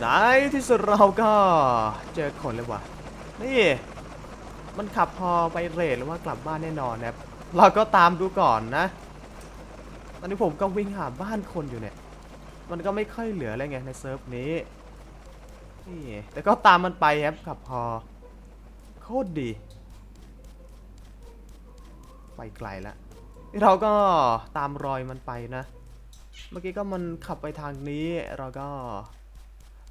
ในที่สุดเราก็เจอคนเลยว่ะ นี่ มันขับพอไปเรทหรือว่ากลับบ้านแน่นอนนะครับ เราก็ตามดูก่อนนะ ตอนนี้ผมก็วิ่งหาบ้านคนอยู่เนี่ย มันก็ไม่ค่อยเหลืออะไรไงในเซิร์ฟนี้ นี่ แต่ก็ตามมันไปครับขับพอ โคตรดี ไปไกลล้วนี่เราก็ตามรอยมันไปนะ เมื่อกี้ก็มันขับไปทางนี้เราก็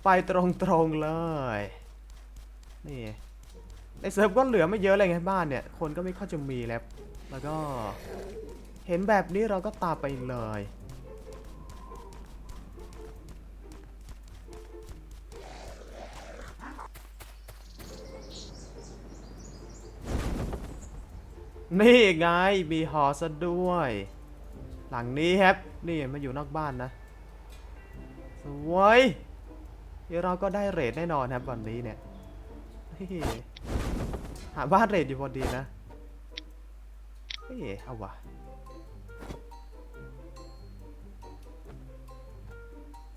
ไปตรงๆเลย นี่ในเซิร์ฟก็เหลือไม่เยอะเลยไงบ้านเนี่ย คนก็ไม่ค่อยจะมีแล้ว แล้วก็เห็นแบบนี้เราก็ตามไปเลย นี่ไง มีหอซะด้วย หลังนี้ครับ นี่มาอยู่นอกบ้านนะ สวย เดี๋ยวเราก็ได้เรทแน่นอนครับวันนี้เนี่ยหาบ้านเรทอยู่พอดีนะเฮ้ยเอาวะ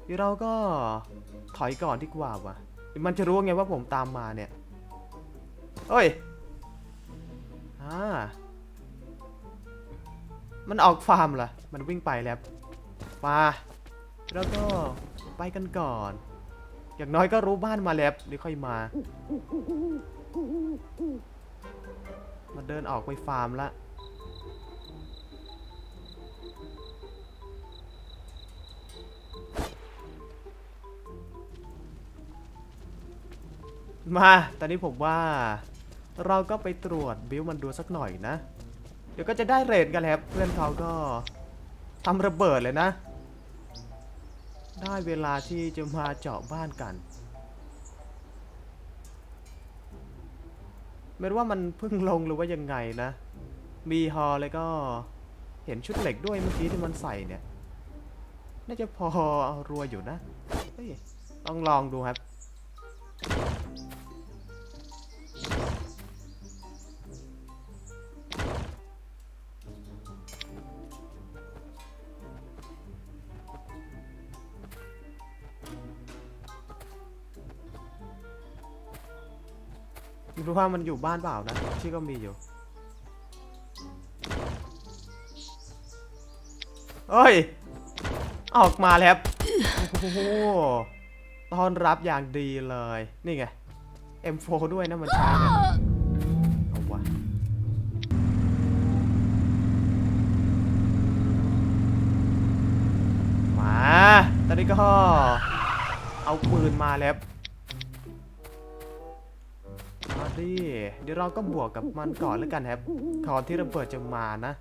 เดี๋ยวเราก็ถอยก่อนดีกว่าวะมันจะรู้ไงว่าผมตามมาเนี่ยเฮ้ยอ่ามันออกฟาร์มเหรอ มันวิ่งไปแล้ว มา แล้วก็ไปกันก่อน อย่างน้อยก็รู้บ้านมาแล้วเดี๋ยวค่อยมา มาเดินออกไปฟาร์มละ มา ตอนนี้ผมว่า เราก็ไปตรวจบิวมันดูสักหน่อยนะ เดี๋ยวก็จะได้เรทกันแล้วเพื่อนเขาก็ทำระเบิดเลยนะ ได้เวลาที่จะมาเจาะบ้านกันไม่รู้ว่ามันเพิ่งลงหรือว่ายังไงนะ มีฮอแล้วก็เห็นชุดเหล็กด้วยเมื่อกี้ที่มันใส่เนี่ย น่าจะพอรัวอยู่นะต้องลองดูครับ ดูว่ามันอยู่บ้านเปล่านะชื่อก็มีอยู่เอ้ย ออกมาแล้วครับโอ้โหต้อนรับอย่างดีเลย นี่ไง M4 ด้วยนะมันช้าเนี่ยเอาวะมา ตอนนี้ก็ เอาปืนมาแล้ว ดิ เดี๋ยวเราก็บวกกับมันก่อนแล้วกันครับก่อนที่ระเบิดจะมานะ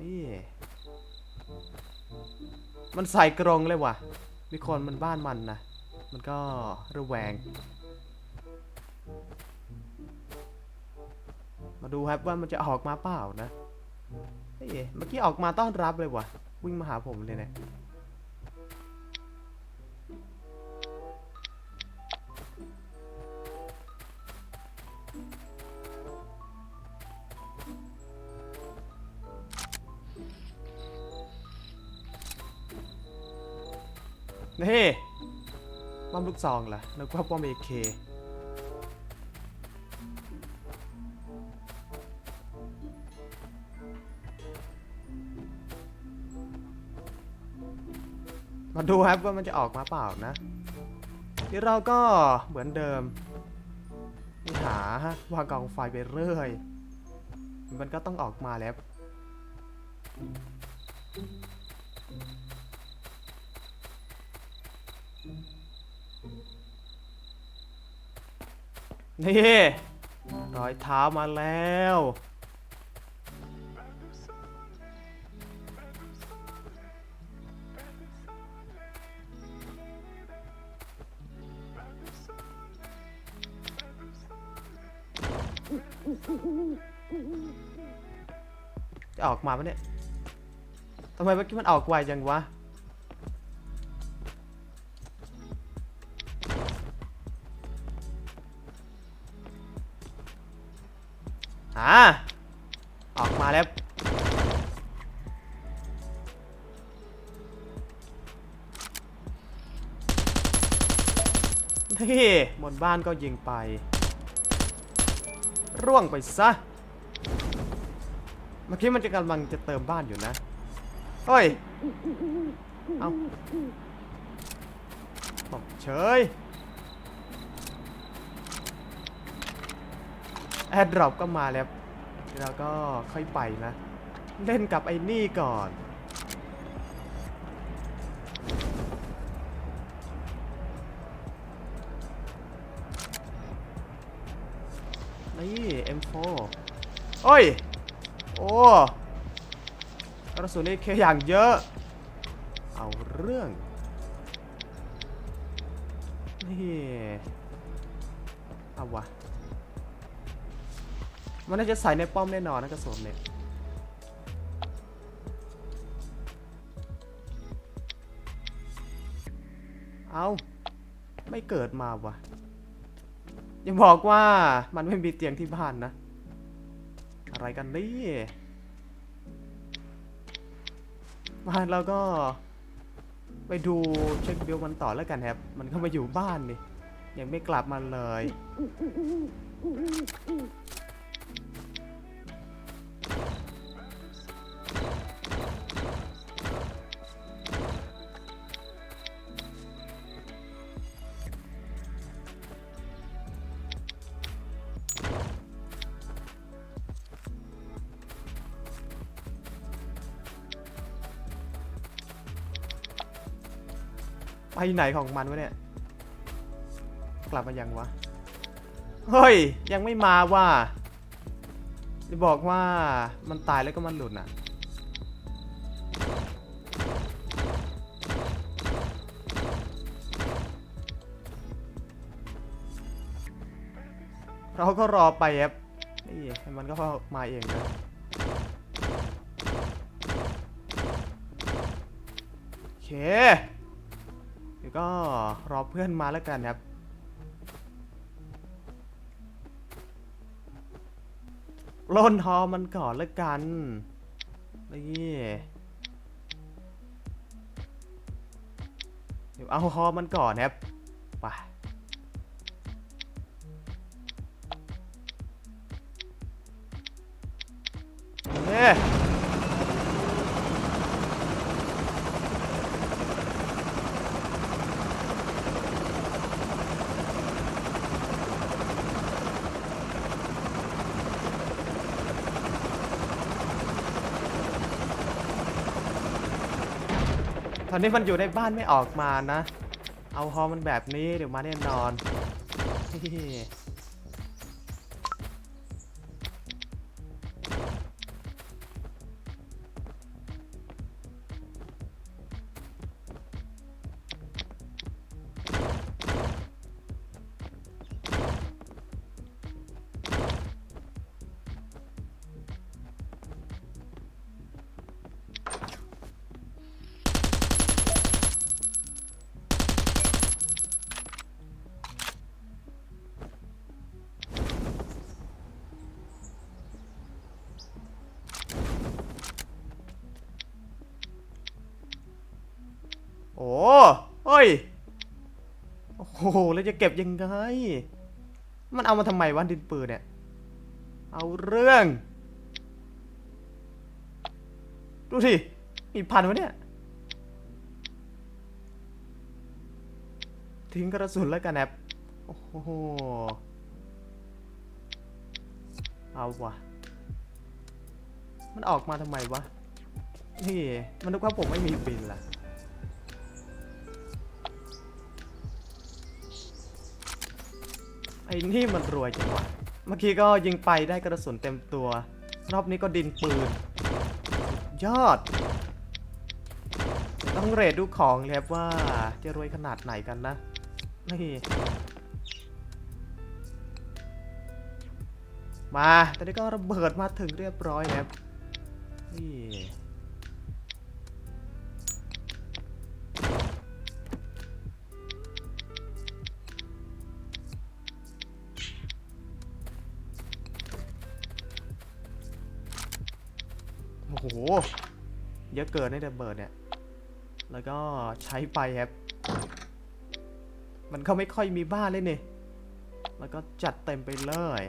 นี่มันใส่กรงเลยว่ะ มีคนมันบ้านมันนะ มันก็ระแวง มาดูครับว่ามันจะออกมาเปล่านะเฮ้ยเมื่อกี้ออกมาต้อนรับเลยว่ะ วิ่งมาหาผมเลยเนี่ ยนี่ป้อมลูกซองล่ะนึกว่าป้อมเอเคมาดูครับว่ามันจะออกมาเปล่านะเดี๋ยวเราก็เหมือนเดิมหาวางกองไฟไปเรื่อย มันก็ต้องออกมาแล้ว นี่รอยเท้ามาแล้ว จะออกมาปะเนี่ยทำไมเมื่อกี้มันออกไวจังวะ ออกมาแล้ว นี่บนบ้านก็ยิงไป ร่วงไปซะ เมื่อกี้มันจะกำลังจะเติมบ้านอยู่นะ เฮ้ย เอาตกเฉยแอดดรอปก็มาแล้ว เราก็ค่อยไปนะ เล่นกับไอ้นี่ก่อน นี่ M4 โอ้ย โอ้กระสุนนี่เคอย่างเยอะ เอาเรื่อง นี่ เอาวะ มันน่าจะใส่ในป้อมแน่นอนนะกระสุนเนี่ยเอาไม่เกิดมาวะอย่าบอกว่ามันไม่มีเตียงที่บ้านนะ อะไรกันนี่มานเราก็ไปดูเช็คบิลมันต่อแล้วกันครับ มันก็มาอยู่บ้านนี่ยังไม่กลับมาเลย ไปไหนของมันวะเนี่ย กลับมายังวะ เฮ้ย ยังไม่มาว่ะจะบอกว่ามันตายแล้วก็มันหลุดอะ เราก็รอไปครับนี่ให้มันก็มาเองนะโอเค ดี๋ยวก็รอเพื่อนมาแล้วกันครับ ปล้นทอมันก่อนแล้วกันนี่เดี๋ยวเอาฮอมันก่อนครับ ไป อนนี้มันอยู่ในบ้านไม่ออกมานะ เอาฮอมันแบบนี้เดี๋ยวมาแน่นอน โอ้เฮ้ย โอ้โห แล้วจะเก็บยังไง มันเอามาทำไมวะดินปืนเนี่ย เอาเรื่อง ดูสิมีพันวะเนี่ย ทิ้งกระสุนแล้วกันแอบโอ้โห เอาวะมันออกมาทำไมวะ นี่ มันนึกว่าผมไม่มีบินล่ะ อ้นี่มันรวยจังวะเมื่อกี้ก็ยิงไปได้กระสุนเต็มตัว รอบนี้ก็ดินปืน ยอด ต้องเรทดูของเลยครับว่าจะรวยขนาดไหนกันนะ นี่ มาตอนนี้ก็ระเบิดมาถึงเรียบร้อยแล้วครับนี่ หเยอะเกินในเดบเบิร์ดเนี่ย แล้วก็ใช้ไปครับมมันก็ไม่ค่อยมีบ้านเลยนี่ แล้วก็จัดเต็มไปเลย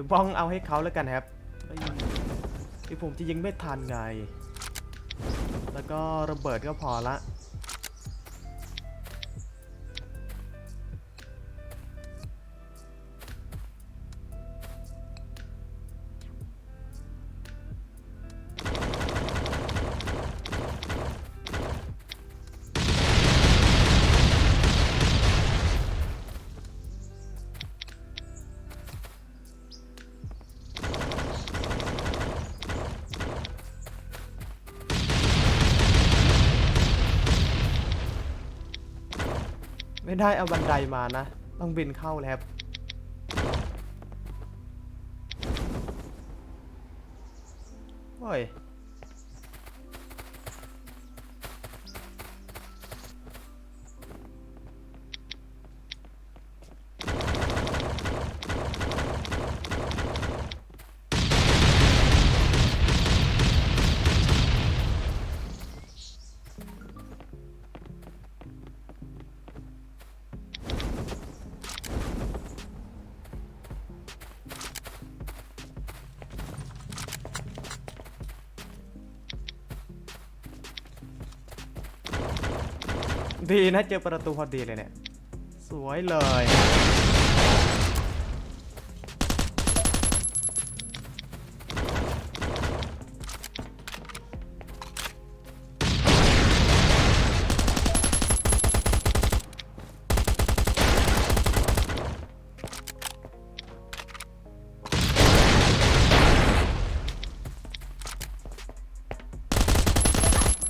ดี๋ยวบ้องเอาให้เขาแล้วกันครับไอผมจะยิงไม่ทันไง แล้วก็ระเบิดก็พอละ ได้เอาบันไดมานะ ต้องบินเข้าแล้วครับโอ้ย ดีนะเจอประตูพอดีเลยเนี่ย สวยเลย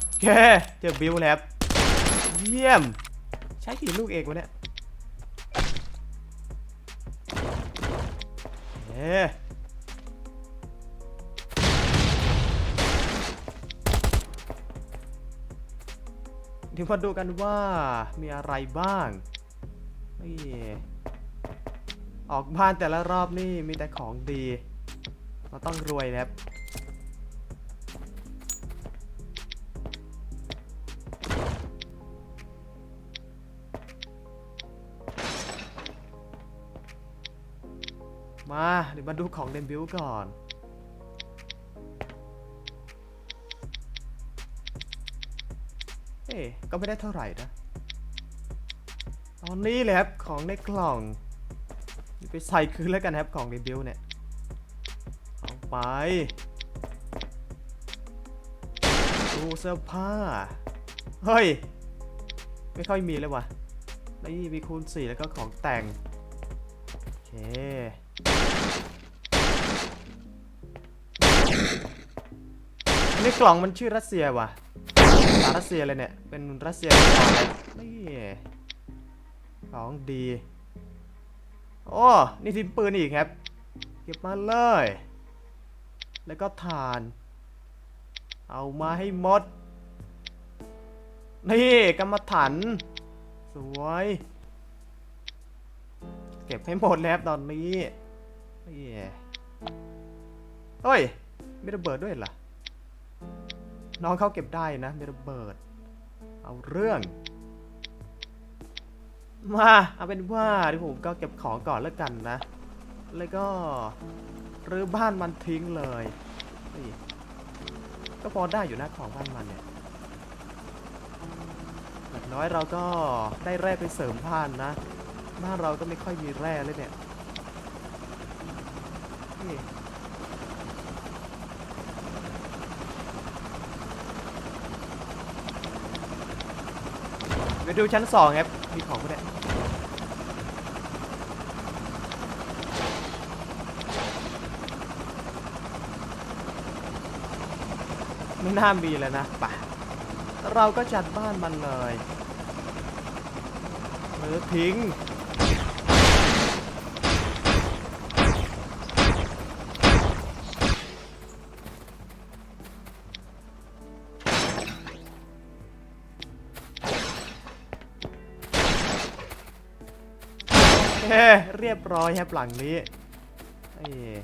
โอเค เจอบิวแล้วครับ เยี่ยม ใช้กี่ลูกเองวะเนี่ยเอ๊เดี๋ยวมาดูกันว่ามีอะไรบ้างนี่ออกบ้านแต่ละรอบนี่มีแต่ของดี เราต้องรวยนะครับ มาเดี๋ยวมาดูของเดนบิวก่อน เอ๊ก็ไม่ได้เท่าไหร่นะตอนนี้เลยครับของในกล่องไปใส่คืนแล้วกันครับของเดนบิวเนี่ยเอาไปตู้เสื้อผ้า เฮ้ย ไม่ค่อยมีเลยว่ะนี่มีคูณ4แล้วก็ของแต่ง โอเค อันนี้กล่องมันชื่อรัสเซียว่ะภาษารัสเซียเลยเนี่ย เป็นรัสเซียก่อนเลยนี่ของดี โอ้ นี่ทิ้งปืนอีกครับ เก็บมาเลย แล้วก็ทาน เอามาให้หมด นี่กรรมฐานสวย เก็บให้หมดแล้วตอนนี้นี่เฮ้ย ไมีระเบิดด้วยเหรอ น้องเข้าเก็บได้นะมีระเบิด เอาเรื่อง มาเอาเป็นว่าเดี๋ยวผมก็เก็บของก่อนแล้วกันนะ แล้วก็รื้อบ้านมันทิ้งเลยนี่ก็พอได้อยู่นะของบ้านมันเนี่ยอย่างน้อยเราก็ได้แร่ไปเสริมบ้านนะบ้านเราก็ไม่ค่อยมีแร่เลยเนี่ยนี่ ไปดูชั้นสองครับ มีของปะเนี่ไม่น่ามีแล้วนะไปะเราก็จัดบ้านมันเลยหรือทิ้ง เฮ้เรียบร้อยครับหลังนี้เอ้ย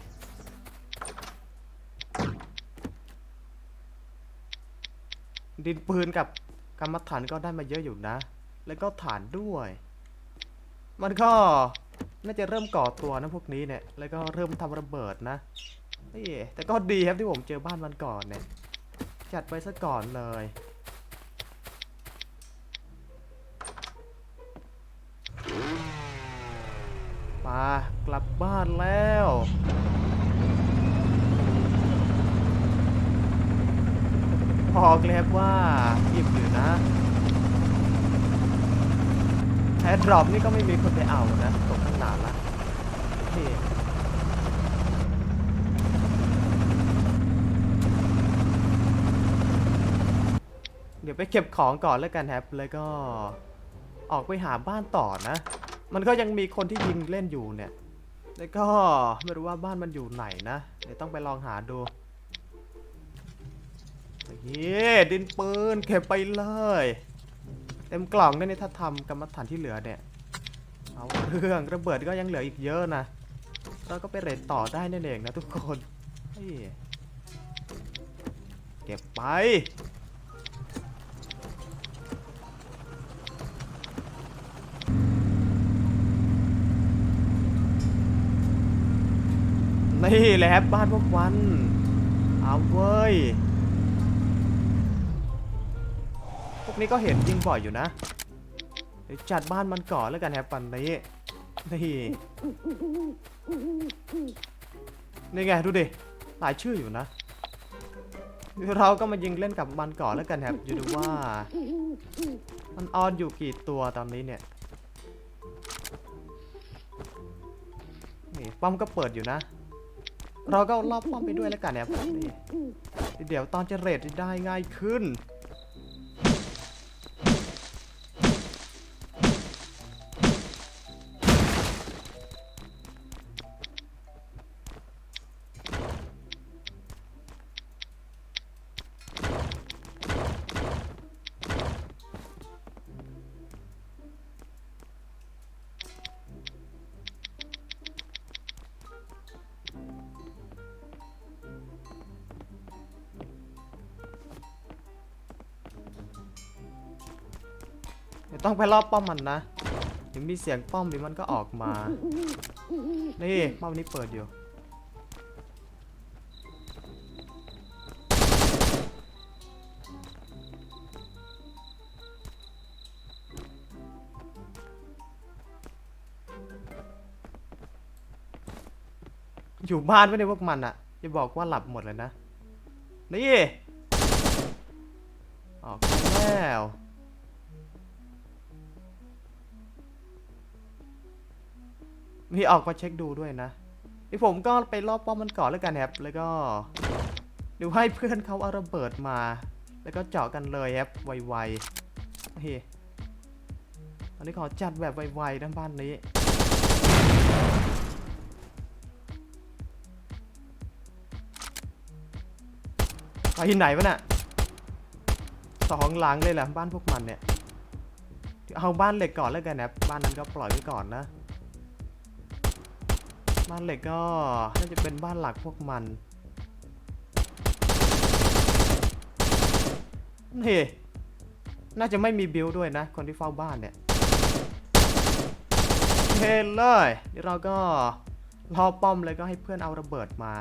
ดินปืนกับกรรมฐานก็ได้มาเยอะอยู่นะ แล้วก็ฐานด้วย มันก็น่าจะเริ่มก่อตัวนะพวกนี้เนี่ย แล้วก็เริ่มทำระเบิดนะเอ้แต่ก็ดีครับที่ผมเจอบ้านมันก่อนเนี่ย จัดไปซะก่อนเลย มากลับบ้านแล้ว พอกแล้วว่าหยิบอยู่นะแอดดรอปนี่ก็ไม่มีคนไปเอานะตกตั้งนานละนี่เดี๋ยวไปเก็บของก่อนแล้วกันครับ แล้วก็ออกไปหาบ้านต่อนะ มันก็ยังมีคนที่ยิงเล่นอยู่เนี่ย แล้วก็ไม่รู้ว่าบ้านมันอยู่ไหนนะเดี๋ยวต้องไปลองหาดูนี่ดินปืนเก็บไปเลย เต็มกล่องด้วยนี่ถ้าทำกรรมฐานที่เหลือเนี่ย เอาเรื่องระเบิดก็ยังเหลืออีกเยอะนะ เราก็ไปเรทต่อได้นั่นเองนะทุกคนเฮ้เก็บไป นี่แหละครับบ้านพวกวันเอาเว้ย พวกนี้ก็เห็นยิงบ่อยอยู่นะ เดี๋ยวจัดบ้านมันก่อนแล้วกันครับปันนี้นี่นี่ไงดูดิ หลายชื่ออยู่นะเราก็มายิงเล่นกับมันก่อนแล้วกันครับอยู่ดูว่า มันออนอยู่กี่ตัวตอนนี้เนี่ย นี่ป้อมก็เปิดอยู่นะ เราก็รอบป้อมไปด้วยแล้วกันเนี่ยนี่เดี๋ยวตอนจะเรทได้ง่ายขึ้น ต้องไปรอบป้อมมันนะเดี๋ยวมีเสียงป้อมเดี๋ยวมันก็ออกมา นี่ป้อมนี้เปิดอยู่ อยู่บ้านไม่ได้พวกมันอะจะบอกว่าหลับหมดเลยนะ นี่ ออกแล้ว มีออกมาเช็คดูด้วยนะนี่ผมก็ไปรอบป้อมมันก่อนแล้วกันครับ แล้วก็ดูให้เพื่อนเขาเอาระเบิดมา แล้วก็เจาะกันเลยครับไวๆนี่ตอนนี้ขอจัดแบบไวๆด้านบ้านนี้ไปที่ไหนวะน่ะสองหลังเลยแหละบ้านพวกมันเนี่ย เอาบ้านเหล็กก่อนแล้วกันนะบ้านนั้นก็ปล่อยไว้ก่อนนะ บ้านเหล็กก็น่าจะเป็นบ้านหลักพวกมันนี่น่าจะไม่มีบิลด้วยนะ คนที่เฝ้าบ้านเนี่ยเฮนเลยเดี๋ยวเราก็รอป้อมเลยก็ให้เพื่อนเอาระเบิดมา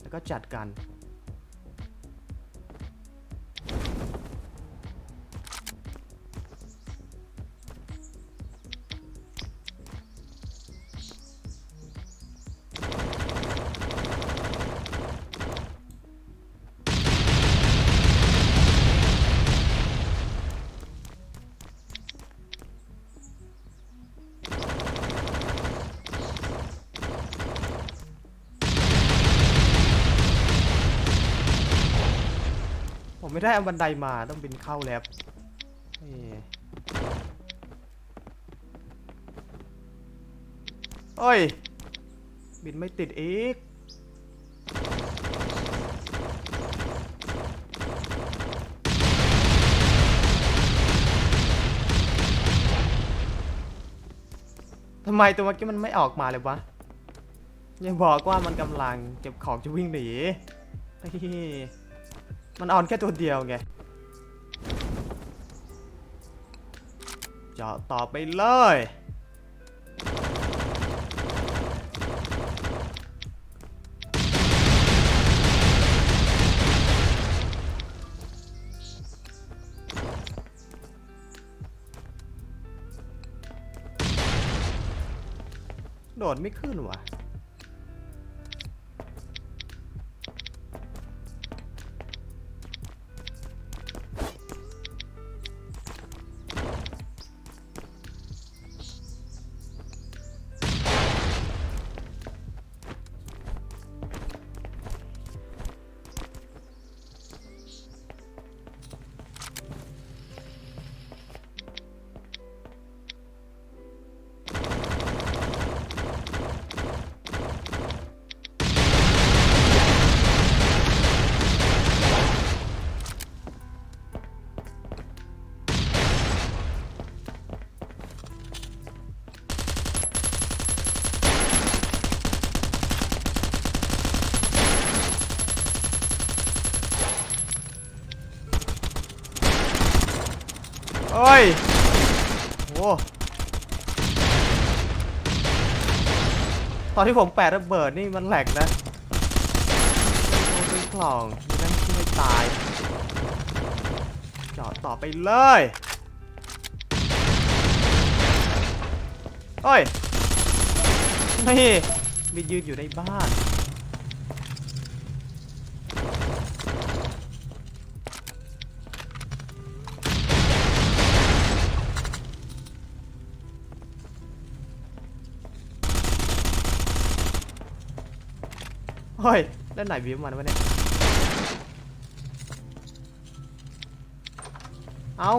แล้วก็จัดกัน ไม่ได้เอาบันไดมาต้องบินเข้าแล้วนี่โอ้ย บินไม่ติดอีกทำไมตัวเมื่อกี้มันไม่ออกมาเลยวะยังบอกว่ามันกำลังเก็บของจะวิ่งหนี มันออนแค่ตัวเดียวไงเจาะต่อไปเลยโดดไม่ขึ้นว่ะ ยโอ้ตอนที่ผมแปะระเบิดนี่มันแหลกนะโอ้ยกล่องมีนั่นที่ไม่ตายจอดต่อไปเลยเอ้ยนี่มียืนอยู่ในบ้าน ฮ้ยด้านไหนวิวมันวะเนี่ย เอา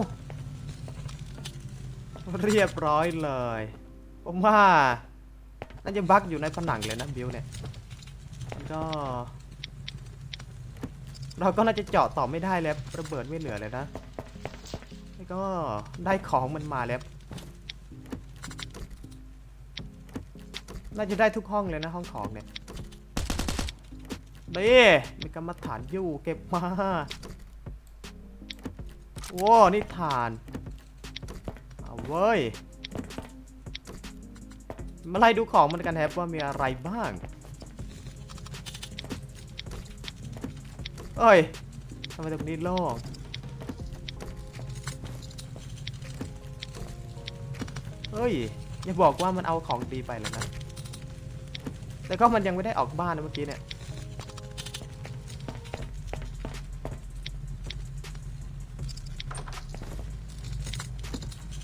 เรียบร้อยเลย ผมว่าน่าจะบั๊กอยู่ในผนังเลยนะบิวเนี่ยก็ เราก็น่าจะเจาะต่อไม่ได้แล้วระเบิดไม่เหลือเลยนะแล้วก็ได้ของมันมาแล้วน่าจะได้ทุกห้องเลยนะห้องของเนี่ย นี่มีกรรมฐานอยู่เก็บมาว้านี่ฐานเอาเว้ย มาไล่ดูของมันกันแฮบว่ามีอะไรบ้าง เอ้ยทำไมตรงนี้โล่งเฮ้ย อย่าบอกว่ามันเอาของดีไปเลยนะ แต่ก็มันยังไม่ได้ออกบ้านนะเมื่อกี้เนี่ย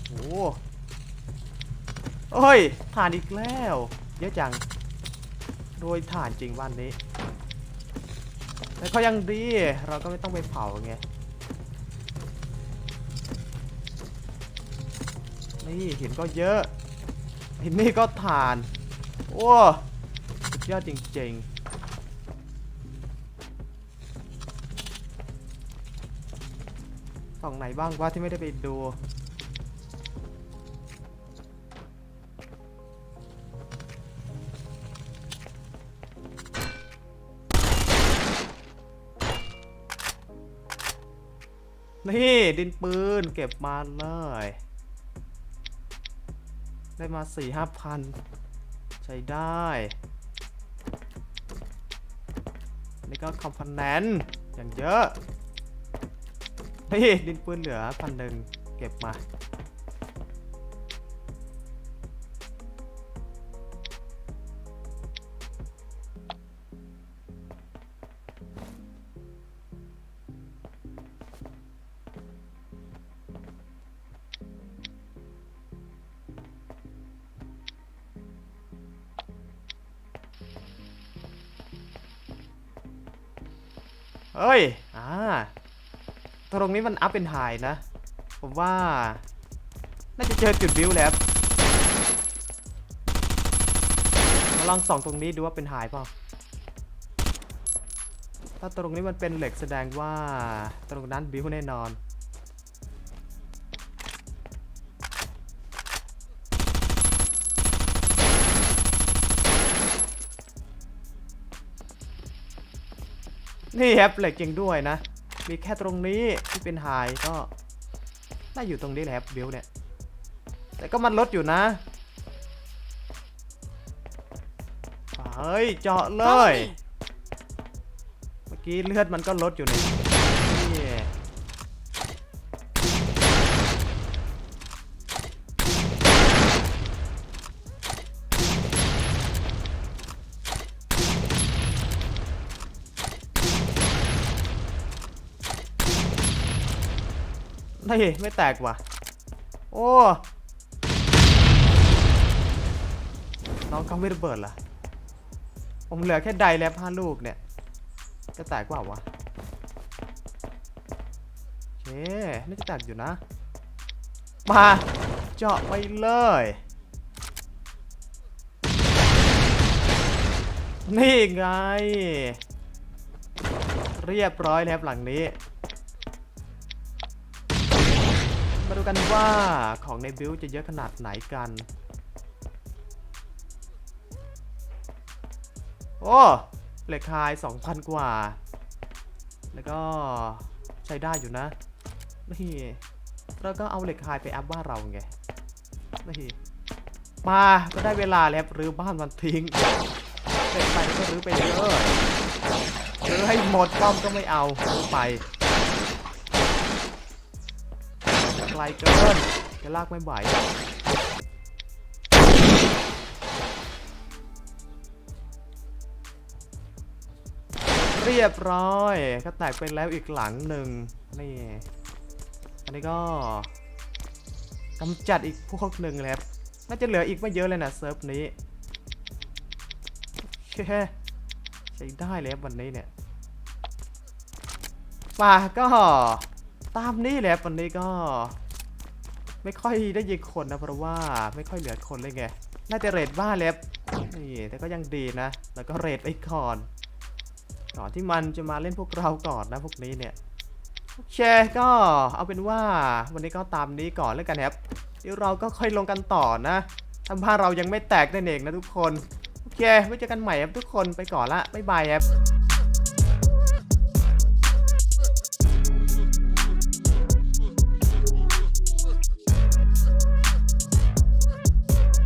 โอ้โห เอ้ยถ่านอีกแล้ว เยอะจัง โดยถ่านจริงวันนี้ แต่ก็ยังดี เราก็ไม่ต้องไปเผาไง นี่หินก็เยอะหินนี่ก็ถ่าน โอ้สุดยอดจริงๆฝั่งไหนบ้างวะที่ไม่ได้ไปดู นี่ดินปืนเก็บมาเลย ได้มาสี่ห้าพันใช้ได้ นี่ก็คอมพันแนนต์อย่างเยอะ นี่ดินปืนเหลือพันหนึ่งเก็บมา เฮ้ย อ่า ตรงนี้มันอัพเป็นไฮนะ ผมว่า น่าจะเจอจุดบิวแล้วมาลองส่องตรงนี้ดูว่าเป็นไฮเปล่า ถ้าตรงนี้มันเป็นเหล็กแสดงว่าตรงนั้นบิวแน่นอน นี่ครับเหล็กจริงด้วยนะ มีแค่ตรงนี้ที่เป็นไฮก็น่าอยู่ตรงนี้แหละครับบิวเนี่ย แต่ก็มันลดอยู่นะเฮ้ยเจาะเล Follow ย me. เมื่อกี้เลือดมันก็ลดอยู่นี่นี่ นี่ไม่แตกว่ะ โอ้น้องเขาไม่ระเบิดเหรอผมเหลือแค่ไดแล้วห้าลูกเนี่ย จะแตกเปล่าวะโอเคน่าจะแตกอยู่นะ มาเจาะไปเลย นี่ไง เรียบร้อยแล้วหลังนี้ กันว่าของในบิลจะเยอะขนาดไหนกัน โอ้เหล็กไฮ2,000 กว่า แล้วก็ใช้ได้อยู่นะ นี่แล้วก็เอาเหล็กไฮไปอัพบ้านเราไง นี่ มาก็ได้เวลาแล้วรื้อบ้านมันทิ้งเสร็จไปก็รื้อไปเลยรื้อให้หมดป้อมก็ไม่เอารื้อไป ลเกินจะลากไม่ไหวเรียบร้อยก็แตกไปแล้วอีกหลังหนึ่งนี่อันนี้ก็กำจัดอีกพวกหนึ่งเลยครับน่าจะเหลืออีกไม่เยอะเลยนะเซิร์ฟนี้ใช้ได้เลยครับวันนี้เนี่ยป่าก็ตามนี้แหละครับวันนี้ก็ ไม่ค่อยได้ยิงคนนะเพราะว่าไม่ค่อยเหลือคนเลยไง น่าจะเรทบ้านเลยครับนี่แต่ก็ยังดีนะ แล้วก็เรทไปก่อนก่อนที่มันจะมาเล่นพวกเราก่อนนะพวกนี้เนี่ยโอเคก็เอาเป็นว่าวันนี้ก็ตามนี้ก่อนแล้วกันครับเดี๋ยวเราก็ค่อยลงกันต่อนะทำผ้าเรายังไม่แตกนั่นเองนะทุกคน โอเคไว้เจอกันใหม่ครับทุกคนไปก่อนละบ๊ายบายครับ